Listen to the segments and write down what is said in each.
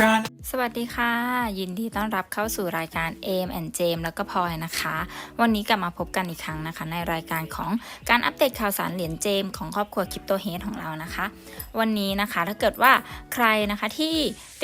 trying สวัสดีค่ะ ยินดีต้อนรับเข้าสู่รายการ AM and James แล้วก็พลอยนะคะ วันนี้กลับมาพบกันอีกครั้งนะคะ ในรายการของการอัปเดตข่าวสารเหรียญเจมของครอบครัวคริปโตเฮดของเรานะคะ วันนี้นะคะถ้าเกิดว่าใครนะคะที่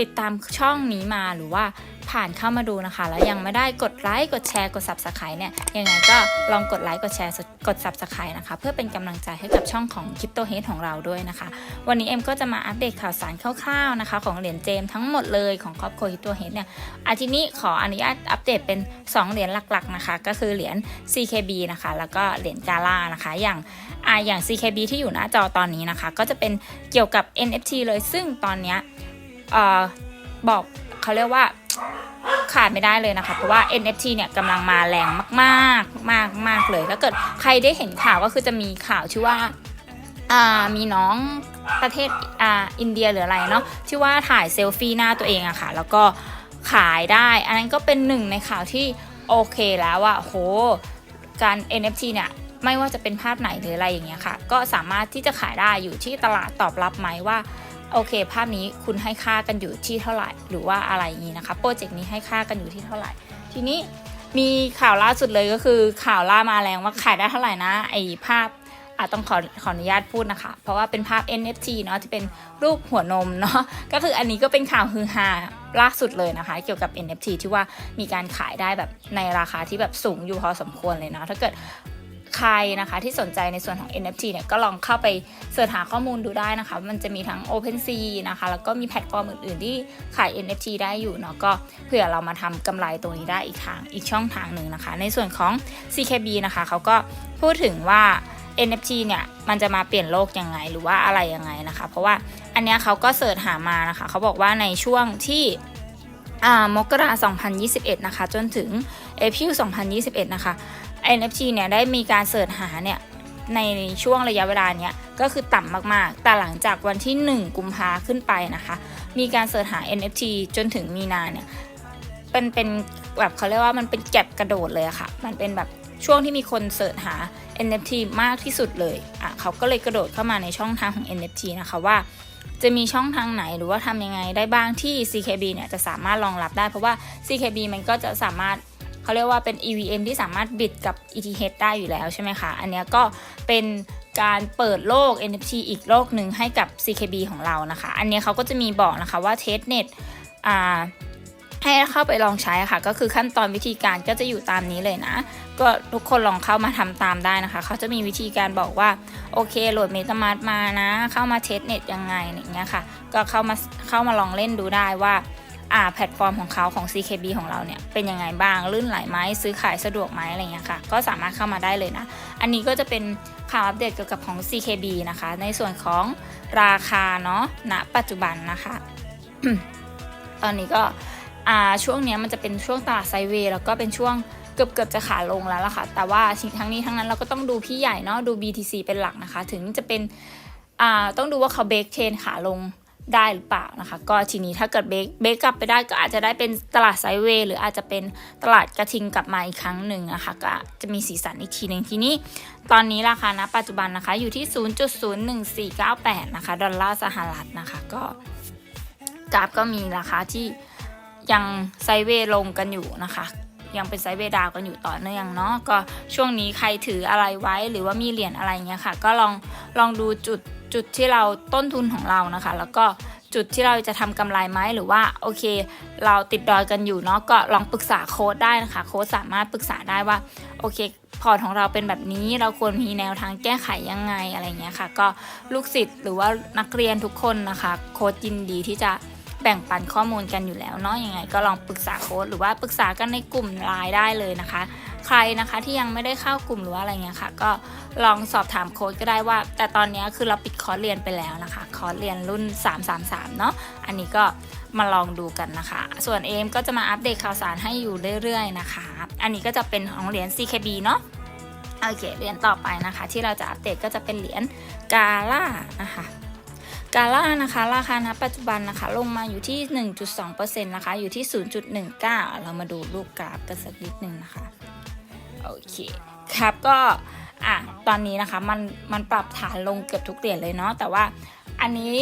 ติดตามช่องนี้มาหรือว่าผ่านเข้ามาดูนะคะ แล้วยังไม่ได้กดไลค์กดแชร์กด Subscribe เนี่ยยังไงก็ลองกดไลค์กดแชร์กด Subscribe นะคะ เพื่อเป็นกำลังใจให้กับช่องของคริปโตเฮดของเราด้วยนะคะ วันนี้เอ็มก็จะมาอัปเดตข่าวสารคร่าวๆนะคะ ของเหรียญเจมทั้งหมดเลยของครอบครัวคริปโตเฮดเนี่ยอาทีนี้ขออนุญาตอัปเดตเป็น 2 เหรียญหลักๆนะคะ ก็คือเหรียญ CKB นะคะ แล้วก็เหรียญกาล่านะคะ อย่างอ่าอย่าง CKB ที่อยู่หน้าจอตอนนี้นะคะ ก็จะเป็นเกี่ยวกับ NFT เลยซึ่งตอนเนี้ยเอ่อบอกเขาเรียกว่าขาดไม่ได้เลยนะคะ เพราะว่า NFT เนี่ยกำลังมาแรงมาก ๆ มากมากเลย ถ้าเกิดใครได้เห็นข่าวก็คือจะมีข่าวชื่อว่า อ่ามีน้องประเทศอ่าอินเดียหรืออะไรเนาะที่ว่าถ่ายเซลฟี่หน้าตัวเองอะค่ะ แล้วก็ขายได้ อันนั้นก็เป็นหนึ่งในข่าวที่โอเคแล้วอะโห การ NFT เนี่ยไม่ว่าจะเป็นภาพไหนหรืออะไรอย่างเงี้ยค่ะ ก็สามารถที่จะขายได้อยู่ที่ตลาดตอบรับไหมว่าโอเค ภาพนี้คุณให้ค่ากันอยู่ที่เท่าไหร่ หรือว่าอะไรอย่างนี้นะคะโปรเจกต์นี้ให้ค่ากันอยู่ที่เท่าไหร่ ทีนี้มีข่าวล่าสุดเลยก็คือข่าวล่ามาแรงว่าขายได้เท่าไหร่นะไอภาพ อาจต้องขอขออนุญาตพูดนะคะ เพราะว่าเป็นภาพ NFT เนาะที่เป็นรูปหัวนมเนาะก็คืออันนี้ก็เป็นข่าวฮือฮาล่าสุดเลยนะคะ เกี่ยวกับ NFT ที่ว่ามีการขายได้แบบในราคาที่แบบสูงอยู่พอสมควรเลยเนาะถ้าเกิดใครนะคะที่สนใจในส่วนของ NFT เนี่ยก็ลองเข้าไปเสิร์ชหาข้อมูลดูได้นะคะ มันจะมีทั้ง OpenSea นะคะ แล้วก็มีแพลตฟอร์มอื่น ๆ ที่ขาย NFT ได้อยู่เนาะก็เผื่อเรามาทำกำไรตรงนี้ได้อีกทางอีกช่องทางหนึ่งนะคะ ในส่วนของ CKB นะคะเขาก็พูดถึงว่า NFT เนี่ยมันจะมาเปลี่ยนโลกยังไงหรือว่าอะไรยังไงนะคะ เพราะว่าอันเนี้ยเขาก็เสิร์ชหามานะคะเขาบอกว่าในช่วงที่อ่ามกรา2021 นะคะ จนถึงเอพิล2021 นะคะ NFT เนี่ยได้มีการเสิร์ชหาเนี่ยในช่วงระยะเวลาเนี้ยก็คือต่ำมากๆ แต่หลังจากวันที่ 1 กุมภาขึ้นไปนะคะ มีการเสิร์ชหา NFT จนถึงมีนาเนี่ยเป็นเป็นแบบเขาเรียกว่ามันเป็นแก็บกระโดดเลยอะค่ะ มันเป็นแบบช่วงที่มีคนเสิร์ชหา NFT มากที่สุดเลยอะเขาก็เลยกระโดดเข้ามาในช่องทางของ NFT นะคะว่า จะมีช่องทางไหนหรือว่าทำยังไงได้บ้างที่ CKB เนี่ยจะสามารถรองรับได้ เพราะว่า CKB มันก็จะสามารถเขาเรียกว่าเป็น EVM ที่สามารถบิดกับ ETH ได้อยู่แล้วใช่ไหมคะ อันเนี้ยก็เป็นการเปิดโลก NFT อีกโลกหนึ่งให้กับ CKB ของเรานะคะ อันเนี้ยเขาก็จะมีบอกนะคะว่า testnet อ่า ให้เข้าไปลองใช้ค่ะ ก็คือขั้นตอนวิธีการก็จะอยู่ตามนี้เลยนะ ก็ทุกคนลองเข้ามาทำตามได้นะคะ เขาจะมีวิธีการบอกว่า โอเคโหลดเมตามาร์มานะ เข้ามาเทสเน็ตยังไงอย่างเงี้ยค่ะ ก็เข้ามาเข้ามาลองเล่นดูได้ว่าอ่าแพลตฟอร์มของเขาของ CKB ของเราเนี่ยเป็นยังไงบ้างลื่นไหลไหมซื้อขายสะดวกไหมอะไรเงี้ยค่ะ ก็สามารถเข้ามาได้เลยนะ อันนี้ก็จะเป็นข่าวอัปเดตเกี่ยวกับของ CKB นะคะ ในส่วนของราคาเนาะณปัจจุบันนะคะ ตอนนี้ก็ อ่าช่วงนี้มันจะเป็นช่วงตลาดไซเวย์แล้วก็เป็นช่วงเกือบเกือบจะขาลงแล้วล่ะค่ะ แต่ว่าทั้งนี้ทั้งนั้นเราก็ต้องดูพี่ใหญ่เนาะดู BTC เป็นหลักนะคะ ถึงจะเป็นอ่าต้องดูว่าเขาเบรกเชนขาลงได้หรือเปล่านะคะ ก็ทีนี้ถ้าเกิดเบรกเบรกกลับไปได้ก็อาจจะได้เป็นตลาดไซเวย์หรืออาจจะเป็นตลาดกระทิงกลับมาอีกครั้งหนึ่งนะคะ ก็จะมีสีสันอีกทีหนึ่งทีนี้ ตอนนี้ราคาณปัจจุบันนะคะอยู่ที่ 0.01498 นะคะ ดอลลาร์สหรัฐนะคะ ก็กราฟก็มีราคาที่ ยังไซเวย์ลงกันอยู่นะคะ ยังเป็นไซเวย์ดาวกันอยู่ต่อเนื่องเนาะก็ช่วงนี้ใครถืออะไรไว้หรือว่ามีเหรียญอะไรเงี้ยค่ะ ก็ลองลองดูจุดจุดที่เราต้นทุนของเรานะคะ แล้วก็จุดที่เราจะทำกำไรไหมหรือว่าโอเค เราติดดอยกันอยู่เนาะก็ลองปรึกษาโค้ดได้นะคะ โค้ดสามารถปรึกษาได้ว่าโอเคพอร์ตของเราเป็นแบบนี้เราควรมีแนวทางแก้ไขยังไงอะไรเงี้ยค่ะ ก็ลูกศิษย์หรือว่านักเรียนทุกคนนะคะ โค้ดยินดีที่จะ แบ่งปันข้อมูลกันอยู่แล้วเนาะยังไงก็ลองปรึกษาโค้ดหรือว่าปรึกษากันในกลุ่มไลน์ได้เลยนะคะ ใครนะคะที่ยังไม่ได้เข้ากลุ่มหรือว่าอะไรเงี้ยค่ะ ก็ลองสอบถามโค้ดก็ได้ว่า แต่ตอนนี้คือเราปิดคอร์สเรียนไปแล้วนะคะ คอร์สเรียนรุ่น 333 เนาะอันนี้ก็มาลองดูกันนะคะ ส่วนเอมก็จะมาอัปเดตข่าวสารให้อยู่เรื่อยๆนะคะ อันนี้ก็จะเป็นของเหรียญ CKB เนาะโอเคเหรียญต่อไปนะคะ ที่เราจะอัปเดตก็จะเป็นเหรียญกาล่านะคะ กาล่านะคะ ราคาณปัจจุบันนะคะ ลงมาอยู่ที่ 1.2%นะคะ อยู่ที่ 0.19 เรามาดูรูปกราฟกันสักนิดนึงนะคะ โอเค ครับก็อะตอนนี้นะคะมันมันปรับฐานลงเกือบทุกเหรียญเลยเนาะแต่ว่าอันนี้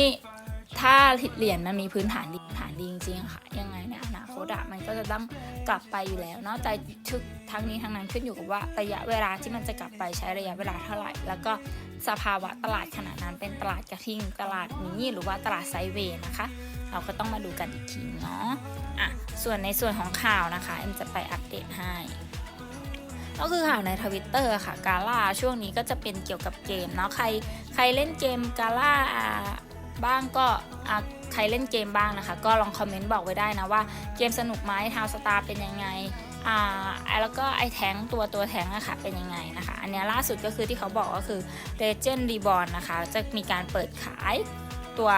ถ้าเหรียญมันมีพื้นฐานดีฐานดีจริงๆค่ะยังไงในอนา คตอะมันก็จะต้องกลับไปอยู่แล้วเนาะแต่ทุกทั้งนี้ทั้งนั้นขึ้นอยู่กับว่าระยะเวลาที่มันจะกลับไปใช้ระยะเวลาเท่าไหร่ แล้วก็สภาวะตลาดขนาดนั้นเป็นตลาดกระทิงตลาดนี้หรือว่าตลาดไซเวย์นะคะ เราก็ต้องมาดูกันอีกทีเนาะอะส่วนในส่วนของข่าวนะคะเอ็มจะไปอัปเดตให้ก็คือข่าวในทวิตเตอร์ค่ะกาล่าช่วงนี้ก็จะเป็นเกี่ยวกับเกมเนาะใครใครเล่นเกมกาล่า บ้างก็ใครเล่นเกมบ้างนะคะ ก็ลองคอมเมนต์บอกไว้ได้นะว่าเกมสนุกไหมทาวสตาร์เป็นยังไงอ่าแล้วก็ไอแทงตัวตัวแทงอะค่ะเป็นยังไงนะคะ อันนี้ล่าสุดก็คือที่เขาบอกก็คือ Legend Reborn นะคะ จะมีการเปิดขายตัว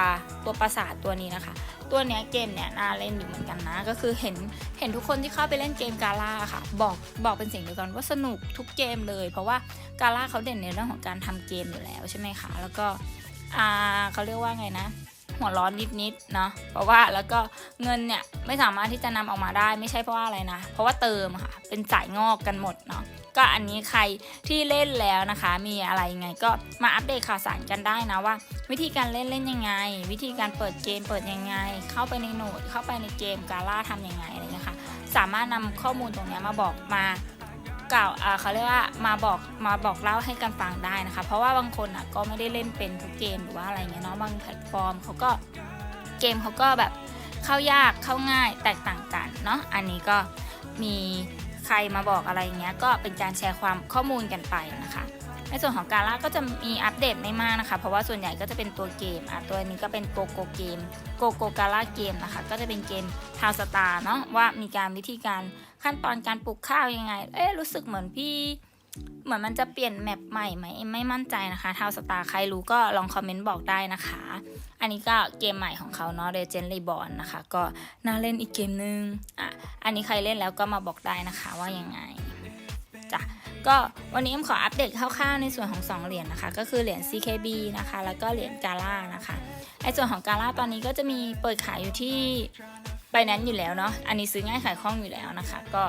ตัวประสาทตัวนี้นะคะ ตัวเนี้ยเกมเนี้ยน่าเล่นอยู่เหมือนกันนะ ก็คือเห็นเห็นทุกคนที่เข้าไปเล่นเกมกาล่าค่ะ บอกบอกเป็นเสียงเดียวกันว่าสนุกทุกเกมเลย เพราะว่ากาล่าเขาเด่นในเรื่องของการทำเกมอยู่แล้วใช่ไหมคะ แล้วก็ อ่าเขาเรียกว่าไงนะหัวร้อนนิดๆเนาะเพราะว่าแล้วก็เงินเนี่ยไม่สามารถที่จะนำออกมาได้ไม่ใช่เพราะว่าอะไรนะ เพราะว่าเติมค่ะเป็นจ่ายงอกกันหมดเนาะก็อันนี้ใครที่เล่นแล้วนะคะ มีอะไรยังไงก็มาอัปเดตข่าวสารกันได้นะว่า วิธีการเล่นเล่นยังไง วิธีการเปิดเกมเปิดยังไง เข้าไปในโหนดเข้าไปในเกมกาล่าทำยังไงอะไรเงี้ยค่ะสามารถนำข้อมูลตรงนี้มาบอกมา กล่าวเขาเรียกว่ามาบอกมาบอกเล่าให้กันฟังได้นะคะ เพราะว่าบางคนอะก็ไม่ได้เล่นเป็นทุกเกมหรือว่าอะไรเงี้ยเนาะบางแพลตฟอร์มเขาก็เกมเขาก็แบบเข้ายากเข้าง่ายแตกต่างกันเนาะอันนี้ก็มีใครมาบอกอะไรเงี้ยก็เป็นการแชร์ความข้อมูลกันไปนะคะ ในส่วนของการล่าก็จะมีอัปเดตไม่มากนะคะ เพราะว่าส่วนใหญ่ก็จะเป็นตัวเกมอะตัวนี้ก็เป็นโกโกเกมโกโกกาล่าเกมนะคะ ก็จะเป็นเกมทาวสตาร์เนาะว่ามีการวิธีการขั้นตอนการปลูกข้าวยังไง เอ๊ะรู้สึกเหมือนพี่เหมือนมันจะเปลี่ยนแมปใหม่ไหมไม่มั่นใจนะคะทาวสตาร์ใครรู้ก็ลองคอมเมนต์บอกได้นะคะ อันนี้ก็เกมใหม่ของเขาเนาะ Legend Reborn นะคะ ก็น่าเล่นอีกเกมนึงอะอันนี้ใครเล่นแล้วก็มาบอกได้นะคะว่ายังไงจ้ะ ก็วันนี้เอ็มขออัปเดตคร่าวๆในส่วนของ 2 เหรียญนะคะ ก็คือเหรียญ CKB นะคะ แล้วก็เหรียญกาล่านะคะไอส่วนของกาล่าตอนนี้ก็จะมีเปิดขายอยู่ที่ไบนั้นอยู่แล้วเนาะอันนี้ซื้อง่ายขายคล่องอยู่แล้วนะคะ ก็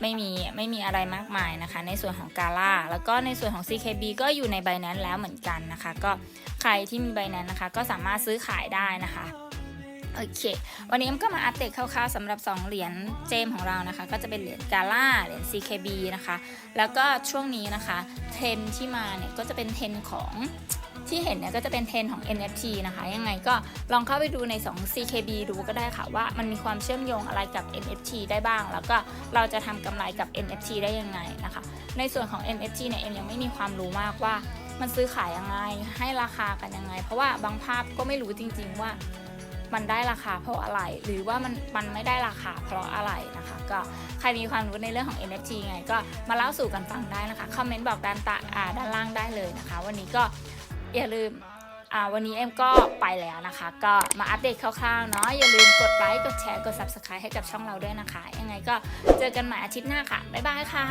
ไม่มีไม่มีอะไรมากมายนะคะ ในส่วนของกาล่าแล้วก็ในส่วนของ CKB ก็อยู่ในไบนั้นแล้วเหมือนกันนะคะ ก็ใครที่มีไบนั้นนะคะ ก็สามารถซื้อขายได้นะคะ โอเค วันนี้เอ็มก็มาอัปเดตคร่าวๆสำหรับ 2 เหรียญเจมของเรานะคะ ก็จะเป็นเหรียญกาล่า เหรียญ CKB นะคะ แล้วก็ช่วงนี้นะคะ เทรนที่มาเนี่ยก็จะเป็นเทรนของที่เห็นเนี่ยก็จะเป็นเทรนของ NFT นะคะ ยังไงก็ลองเข้าไปดูใน 2 CKB ดูก็ได้ค่ะว่ามันมีความเชื่อมโยงอะไรกับ NFT ได้บ้าง แล้วก็เราจะทำกำไรกับ NFT ได้ยังไงนะคะ ในส่วนของ NFT เนี่ยเอ็มยังไม่มีความรู้มากว่ามันซื้อขายยังไง ให้ราคากันยังไง เพราะว่าบางภาพก็ไม่รู้จริง ๆว่า มันได้ราคาเพราะอะไร หรือว่ามันมันไม่ได้ราคาเพราะอะไรนะคะ ก็ใครมีความรู้ในเรื่องของ NFT ไง ก็มาเล่าสู่กันฟังได้นะคะคอมเมนต์บอกด้านตาอ่าด้านล่างได้เลยนะคะ วันนี้ก็อย่าลืมอ่าวันนี้เอ็มก็ไปแล้วนะคะ ก็มาอัปเดตคร่าวๆเนาะอย่าลืมกดไลค์กดแชร์กด Subscribe ให้กับช่องเราด้วยนะคะ ยังไงก็เจอกันใหม่อาทิตย์หน้าค่ะ บ๊ายบายค่ะ